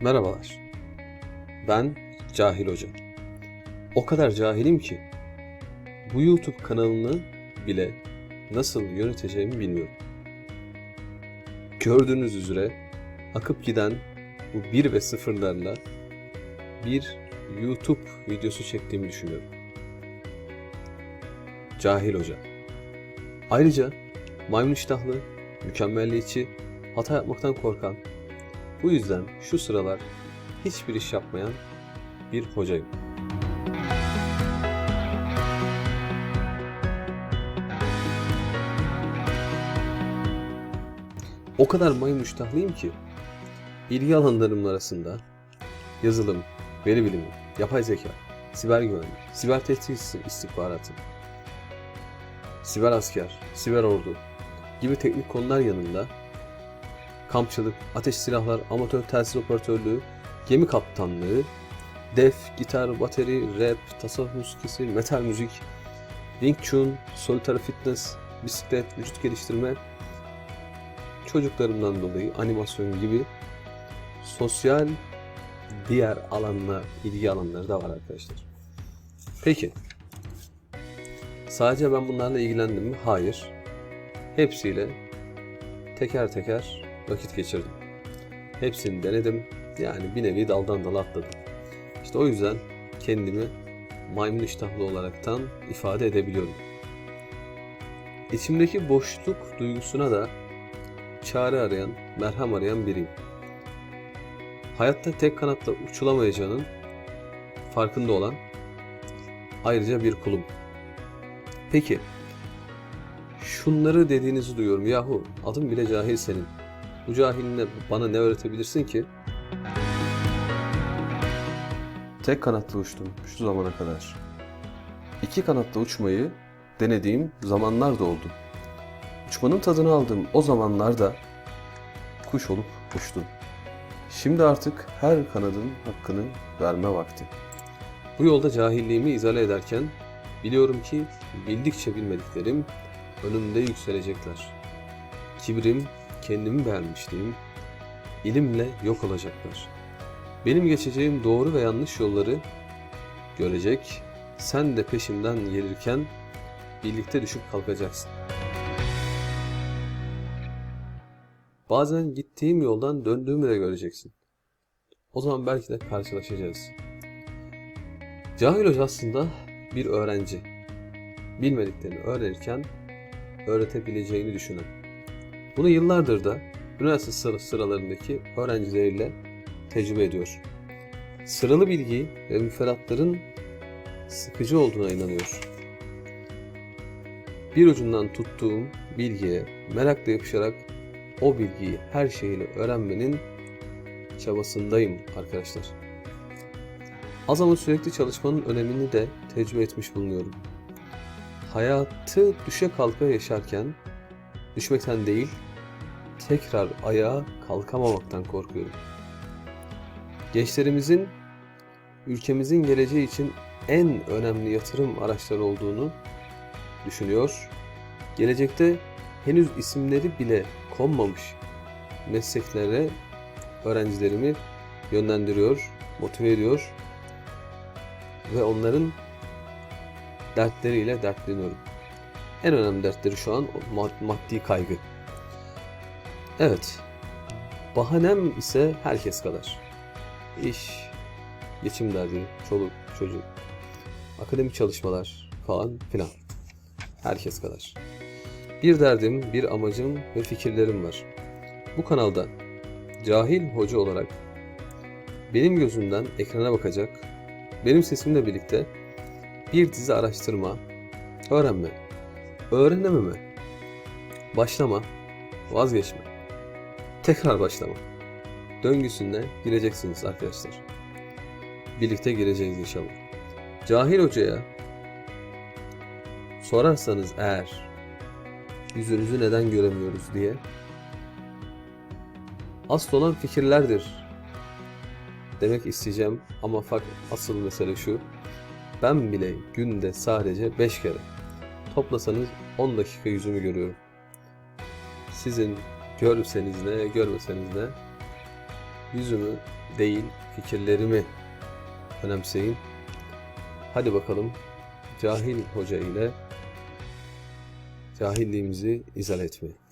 Merhabalar. Ben Cahil Hoca. O kadar cahilim ki bu YouTube kanalını bile nasıl yöneteceğimi bilmiyorum. Gördüğünüz üzere akıp giden bu bir ve sıfırlarla bir YouTube videosu çektiğimi düşünüyorum. Cahil Hoca. Ayrıca maymun iştahlı, mükemmelliyetçi, hata yapmaktan korkan, bu yüzden şu sıralar hiçbir iş yapmayan bir hocayım. O kadar maymun iştahlıyım ki ilgi alanlarım arasında yazılım, veri bilimi, yapay zeka, siber güvenlik, siber tehdit istihbaratı, siber asker, siber ordu gibi teknik konular yanında kampçılık, ateş silahlar, amatör telsiz operatörlüğü, gemi kaptanlığı, def, gitar, bateri, rap, tasavvuf musikisi, metal müzik, Wing Chun, solitaire fitness, bisiklet, vücut geliştirme, çocuklarımdan dolayı animasyon gibi sosyal diğer alanla ilgi alanları da var arkadaşlar. Peki. Sadece ben bunlarla ilgilendim mi? Hayır. Hepsiyle teker teker vakit geçirdim. Hepsini denedim. Yani bir nevi daldan dala atladım. İşte o yüzden kendimi maymun iştahlı olaraktan ifade edebiliyorum. İçimdeki boşluk duygusuna da çare arayan, merhem arayan biriyim. Hayatta tek kanatla uçulamayacağının farkında olan ayrıca bir kulum. Peki, şunları dediğinizi duyuyorum. Yahu adım bile cahil senin. Bu cahiline bana ne öğretebilirsin ki? Tek kanatla uçtum şu zamana kadar. İki kanatla uçmayı denediğim zamanlar da oldu. Uçmanın tadını aldığım o zamanlarda kuş olup uçtum. Şimdi artık her kanadın hakkını verme vakti. Bu yolda cahilliğimi izale ederken biliyorum ki bildikçe bilmediklerim önümde yükselecekler. Kibrim, kendimi beğenmişliğim, ilimle yok olacaklar. Benim geçeceğim doğru ve yanlış yolları görecek, sen de peşimden gelirken birlikte düşüp kalkacaksın. Bazen gittiğim yoldan döndüğümü de göreceksin. O zaman belki de karşılaşacağız. Cahil Hoca aslında bir öğrenci. Bilmediklerini öğrenirken öğretebileceğini düşünen. Bunu yıllardır da üniversite sıra- sıralarındaki öğrencileriyle tecrübe ediyor. Sıralı bilgi ve müfredatların sıkıcı olduğuna inanıyor. Bir ucundan tuttuğum bilgiye merakla yapışarak o bilgiyi her şeyiyle öğrenmenin çabasındayım arkadaşlar. Az ama sürekli çalışmanın önemini de tecrübe etmiş bulunuyorum. Hayatı düşe kalka yaşarken düşmekten değil, tekrar ayağa kalkamamaktan korkuyorum. Gençlerimizin ülkemizin geleceği için en önemli yatırım araçları olduğunu düşünüyor. Gelecekte henüz isimleri bile konmamış mesleklere öğrencilerimi yönlendiriyor, motive ediyor ve onların dertleriyle dertleniyorum. En önemli dertleri şu an maddi kaygı. Evet, bahanem ise herkes kadar. İş, geçim derdi, çoluk, çocuk, akademik çalışmalar falan filan. Herkes kadar. Bir derdim, bir amacım ve fikirlerim var. Bu kanalda cahil hoca olarak benim gözümden ekrana bakacak, benim sesimle birlikte bir dizi araştırma, öğrenme, öğrenememe, başlama, vazgeçme, tekrar başlama döngüsüne gireceksiniz arkadaşlar. Birlikte gireceğiz inşallah. Cahil hocaya sorarsanız eğer yüzünüzü neden göremiyoruz diye asıl olan fikirlerdir demek isteyeceğim ama fakat asıl mesele şu ben bile günde sadece 5 kere toplasanız 10 dakika yüzümü görüyorum. Sizin görseniz ne görmeseniz ne yüzümü değil fikirlerimi önemseyin. Hadi bakalım cahil hoca ile cahilliğimizi izah etmeye.